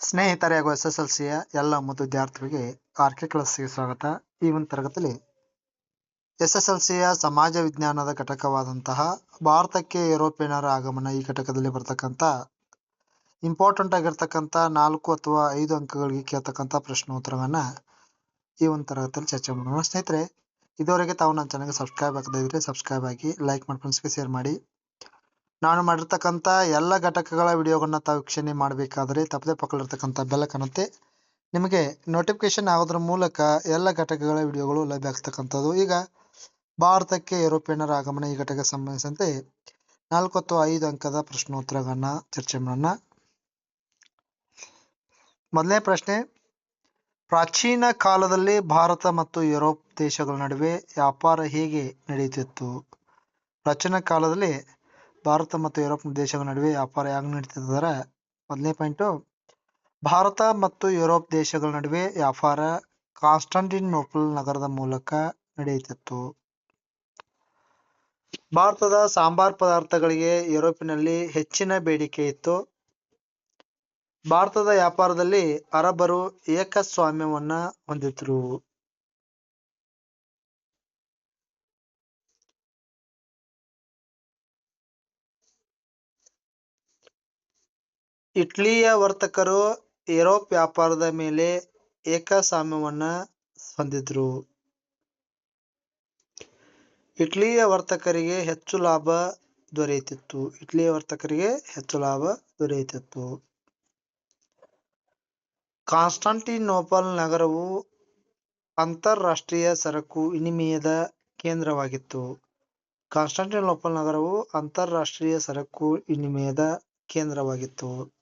ಸ್ನೇಹಿತರೆ, ಹಾಗೂ S S L ಸಿಯ ಎಲ್ಲ ಮತ್ತು ವಿದ್ಯಾರ್ಥಿಗಳಿಗೆ ಆರ್ ಕೆ ಕ್ಲಾಸ್ಗೆ ಸ್ವಾಗತ. ಈ ಒಂದು ತರಗತಿಯಲ್ಲಿ ಎಸ್ ಎಸ್ ಎಲ್ ಸಿಯ ಸಮಾಜ ವಿಜ್ಞಾನದ ಘಟಕವಾದಂತಹ ಭಾರತಕ್ಕೆ ಯುರೋಪಿಯನರ ಆಗಮನ ಈ ಘಟಕದಲ್ಲಿ ಬರ್ತಕ್ಕಂಥ ಇಂಪಾರ್ಟೆಂಟ್ ಆಗಿರ್ತಕ್ಕಂಥ ನಾಲ್ಕು ಅಥವಾ ಐದು ಅಂಕಗಳಿಗೆ ಕೇಳ್ತಕ್ಕಂಥ ಪ್ರಶ್ನೋತ್ತರವನ್ನ ಈ ಒಂದು ತರಗತಿಯಲ್ಲಿ ಚರ್ಚೆ ಮಾಡೋಣ. ಸ್ನೇಹಿತರೆ, ಇದುವರೆಗೆ ತಾವು ನನ್ನ ಚಾನಲ್ಗೆ ಸಬ್ಸ್ಕ್ರೈಬ್ ಆಗದೇ ಇದ್ರೆ ಸಬ್ಸ್ಕ್ರೈಬ್ ಆಗಿ ಲೈಕ್ ಮಾಡಿ ಫ್ರೆಂಡ್ಸ್ಗೆ ಶೇರ್ ಮಾಡಿ. ನಾನು ಮಾಡಿರ್ತಕ್ಕಂಥ ಎಲ್ಲ ಘಟಕಗಳ ವಿಡಿಯೋಗಳನ್ನ ತಾವು ವೀಕ್ಷಣೆ ಮಾಡಬೇಕಾದ್ರೆ ತಪ್ಪದೆ ಪಕ್ಕದಲ್ಲಿರ್ತಕ್ಕಂಥ ಬೆಲ್ಲಕನ್ನತ್ತೆ ನಿಮಗೆ ನೋಟಿಫಿಕೇಶನ್ ಆಗೋದ್ರ ಮೂಲಕ ಎಲ್ಲ ಘಟಕಗಳ ವಿಡಿಯೋಗಳು ಲಭ್ಯ ಆಗ್ತಕ್ಕಂಥದ್ದು. ಈಗ ಭಾರತಕ್ಕೆ ಯುರೋಪಿಯನ್ನರ ಆಗಮನ ಈ ಘಟಕ ಸಂಬಂಧಿಸಿದಂತೆ ನಾಲ್ಕು ಅಥವಾ ಐದು ಅಂಕದ ಪ್ರಶ್ನೋತ್ತರಗಳನ್ನ ಚರ್ಚೆ ಮಾಡೋಣ. ಮೊದಲನೇ ಪ್ರಶ್ನೆ, ಪ್ರಾಚೀನ ಕಾಲದಲ್ಲಿ ಭಾರತ ಮತ್ತು ಯುರೋಪ್ ದೇಶಗಳ ನಡುವೆ ವ್ಯಾಪಾರ ಹೇಗೆ ನಡೆಯುತ್ತಿತ್ತು? ಪ್ರಾಚೀನ ಕಾಲದಲ್ಲಿ ಭಾರತ ಮತ್ತು ಯುರೋಪ್ ದೇಶಗಳ ನಡುವೆ ವ್ಯಾಪಾರ ಹೇಗೆ ನಡೀತಿದ್ದಾರೆ ಮೊದಲನೇ ಪಾಯಿಂಟು, ಭಾರತ ಮತ್ತು ಯುರೋಪ್ ದೇಶಗಳ ನಡುವೆ ವ್ಯಾಪಾರ ಕಾನ್ಸ್ಟಾಂಟಿನೋಪಲ್ ನಗರದ ಮೂಲಕ ನಡೆಯುತ್ತಿತ್ತು. ಭಾರತದ ಸಾಂಬಾರ್ ಪದಾರ್ಥಗಳಿಗೆ ಯುರೋಪಿನಲ್ಲಿ ಹೆಚ್ಚಿನ ಬೇಡಿಕೆ ಇತ್ತು. ಭಾರತದ ವ್ಯಾಪಾರದಲ್ಲಿ ಅರಬ್ಬರು ಏಕಸ್ವಾಮ್ಯವನ್ನ ಹೊಂದಿದ್ರು. ಇಟ್ಲಿಯ ವರ್ತಕರು ಯುರೋಪ್ ವ್ಯಾಪಾರದ ಮೇಲೆ ಏಕಸ್ವಾಮ್ಯವನ್ನ ಹೊಂದಿದ್ರು. ಇಟ್ಲಿಯ ವರ್ತಕರಿಗೆ ಹೆಚ್ಚು ಲಾಭ ದೊರೆಯುತ್ತಿತ್ತು. ಇಟ್ಲಿಯ ವರ್ತಕರಿಗೆ ಹೆಚ್ಚು ಲಾಭ ದೊರೆಯುತ್ತಿತ್ತು. ಕಾನ್ಸ್ಟಾಂಟಿನೋಪಲ್ ನಗರವು ಅಂತಾರಾಷ್ಟ್ರೀಯ ಸರಕು ವಿನಿಮಯದ ಕೇಂದ್ರವಾಗಿತ್ತು. ಕಾನ್ಸ್ಟಾಂಟಿನೋಪಲ್ ನಗರವು ಅಂತಾರಾಷ್ಟ್ರೀಯ ಸರಕು ವಿನಿಮಯದ ಕೇಂದ್ರವಾಗಿತ್ತು.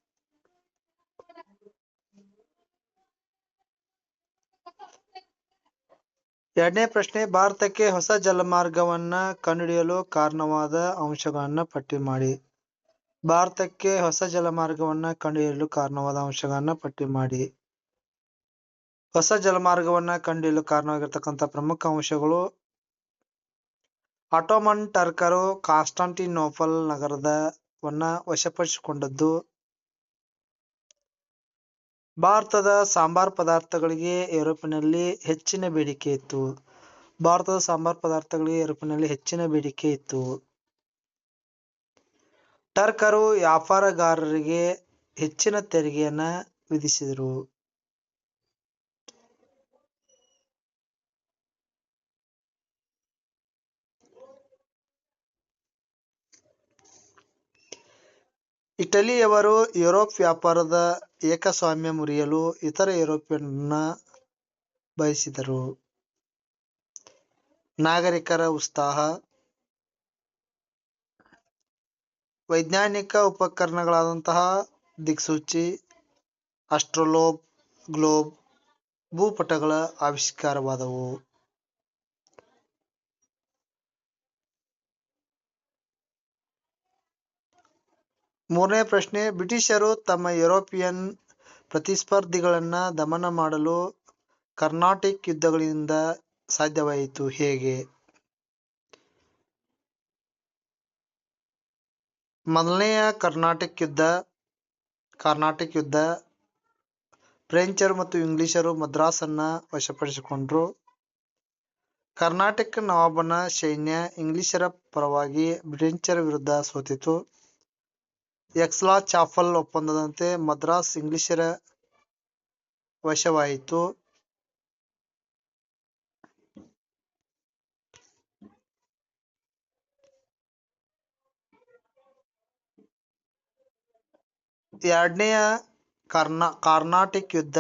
ಎರಡನೇ ಪ್ರಶ್ನೆ, ಭಾರತಕ್ಕೆ ಹೊಸ ಜಲಮಾರ್ಗವನ್ನ ಕಂಡುಹಿಡಿಯಲು ಕಾರಣವಾದ ಅಂಶಗಳನ್ನ ಪಟ್ಟಿ ಮಾಡಿ. ಭಾರತಕ್ಕೆ ಹೊಸ ಜಲಮಾರ್ಗವನ್ನ ಕಂಡುಹಿಡಿಯಲು ಕಾರಣವಾದ ಅಂಶಗಳನ್ನ ಪಟ್ಟಿ ಮಾಡಿ. ಹೊಸ ಜಲಮಾರ್ಗವನ್ನ ಕಂಡುಹಿಡಿಯಲು ಕಾರಣವಾಗಿರ್ತಕ್ಕಂಥ ಪ್ರಮುಖ ಅಂಶಗಳು, ಆಟೋಮನ್ ಟರ್ಕರು ಕಾನ್ಸ್ಟಾಂಟಿನೋಪಲ್ ನಗರದವನ್ನ ವಶಪಡಿಸಿಕೊಂಡದ್ದು ಭಾರತದ ಸಾಂಬಾರ್ ಪದಾರ್ಥಗಳಿಗೆ ಯುರೋಪಿನಲ್ಲಿ ಹೆಚ್ಚಿನ ಬೇಡಿಕೆ ಇತ್ತು. ಭಾರತದ ಸಾಂಬಾರ್ ಪದಾರ್ಥಗಳಿಗೆ ಯುರೋಪಿನಲ್ಲಿ ಹೆಚ್ಚಿನ ಬೇಡಿಕೆ ಇತ್ತು. ಟರ್ಕರು ವ್ಯಾಪಾರಗಾರರಿಗೆ ಹೆಚ್ಚಿನ ತೆರಿಗೆಯನ್ನ ವಿಧಿಸಿದರು. ಇಟಲಿಯವರು ಯುರೋಪ್ ವ್ಯಾಪಾರದ ಏಕಸ್ವಾಮ್ಯ ಮುರಿಯಲು ಇತರ ಯುರೋಪಿಯನ್ನ ಬಯಸಿದರು. ನಾಗರಿಕರ ಉತ್ಸಾಹ, ವೈಜ್ಞಾನಿಕ ಉಪಕರಣಗಳಾದಂತಹ ದಿಕ್ಸೂಚಿ ಅಸ್ಟ್ರೋಲೋಬ್ ಗ್ಲೋಬ್, ಭೂಪಟಗಳ ಆವಿಷ್ಕಾರವಾದವು. ಮೂರನೇ ಪ್ರಶ್ನೆ, ಬ್ರಿಟಿಷರು ತಮ್ಮ ಯುರೋಪಿಯನ್ ಪ್ರತಿಸ್ಪರ್ಧಿಗಳನ್ನ ದಮನ ಮಾಡಲು ಕರ್ನಾಟಿಕ್ ಯುದ್ಧಗಳಿಂದ ಸಾಧ್ಯವಾಯಿತು ಹೇಗೆ? ಮೊದಲನೆಯ ಕರ್ನಾಟಕ ಯುದ್ಧ, ಕರ್ನಾಟಿಕ್ ಯುದ್ಧ. ಫ್ರೆಂಚರು ಮತ್ತು ಇಂಗ್ಲಿಷರು ಮದ್ರಾಸನ್ನ ವಶಪಡಿಸಿಕೊಂಡ್ರು. ಕರ್ನಾಟಕ ನವಾಬನ ಸೈನ್ಯ ಇಂಗ್ಲಿಷರ ಪರವಾಗಿ ಫ್ರೆಂಚರ ವಿರುದ್ಧ ಸೋತಿತು. ಎಕ್ಸ್ಲಾ ಚಾಫಲ್ ಒಪ್ಪಂದದಂತೆ ಮದ್ರಾಸ್ ಇಂಗ್ಲಿಷರ ವಶವಾಯಿತು. ಎರಡನೆಯ ಕರ್ನಾ, ಕಾರ್ನಾಟಿಕ್ ಯುದ್ಧ.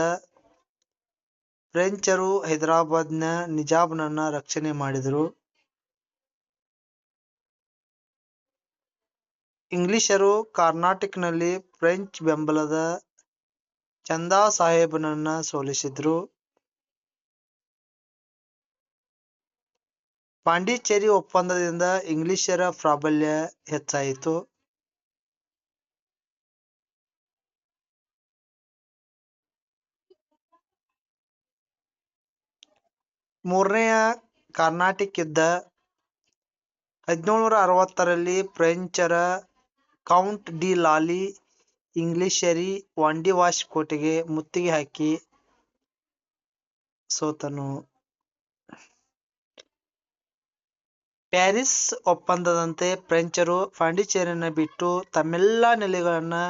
ಫ್ರೆಂಚರು ಹೈದರಾಬಾದ್ನ ನಿಜಾಮನನ್ನ ರಕ್ಷಣೆ ಮಾಡಿದರು. ಇಂಗ್ಲಿಷರು ಕರ್ನಾಟಕನಲ್ಲಿ ಫ್ರೆಂಚ್ ಬೆಂಬಲದ ಚಂದಾ ಸಾಹೇಬನನ್ನ ಸೋಲಿಸಿದ್ರು. ಪಾಂಡಿಚೇರಿ ಒಪ್ಪಂದದಿಂದ ಇಂಗ್ಲಿಷರ ಪ್ರಾಬಲ್ಯ ಹೆಚ್ಚಾಯಿತು. ಮೂರನೆಯ ಕಾರ್ನಾಟಿಕ್ ಯುದ್ಧ ಹದಿನೇಳುನೂರ ಅರವತ್ತರಲ್ಲಿ ಫ್ರೆಂಚರ ಕೌಂಟ್ ಡಿ ಲಾಲಿ ಇಂಗ್ಲಿಷರಿ ವಾಂಡಿವಾಶ್ ಕೋಟೆಗೆ ಮುತ್ತಿಗೆ ಹಾಕಿ ಸೋತನು. ಪ್ಯಾರಿಸ್ ಒಪ್ಪಂದದಂತೆ ಫ್ರೆಂಚರು ಪಾಂಡಿಚೇರಿಯನ್ನು ಬಿಟ್ಟು ತಮ್ಮೆಲ್ಲಾ ನೆಲೆಗಳನ್ನು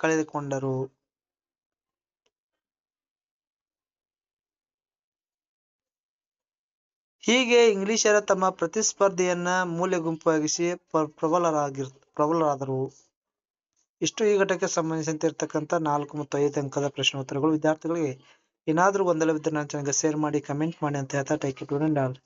ಕಳೆದುಕೊಂಡರು. ಹೀಗೆ ಇಂಗ್ಲಿಷರ ತಮ್ಮ ಪ್ರತಿಸ್ಪರ್ಧಿಯನ್ನು ಮೂಲೆಗುಂಪಾಗಿಸಿ ಪ್ರಬಲರಾದರು. ಇಷ್ಟು ಈ ಘಟಕ್ಕೆ ಸಂಬಂಧಿಸಿದಂತೆ ಇರತಕ್ಕಂಥ ನಾಲ್ಕು ಮತ್ತು ಐದು ಅಂಕದ ಪ್ರಶ್ನೋತ್ತರಗಳು. ವಿದ್ಯಾರ್ಥಿಗಳಿಗೆ ಏನಾದರೂ ಗೊಂದಲವಿದ್ದರೆ ನನ್ನ ಚಾನಲ್ಗೆ ಶೇರ್ ಮಾಡಿ, ಕಮೆಂಟ್ ಮಾಡಿ ಅಂತ ಹೇಳ್ತಾ ಟೈಕ್ ಇಟ್ ಆಲ್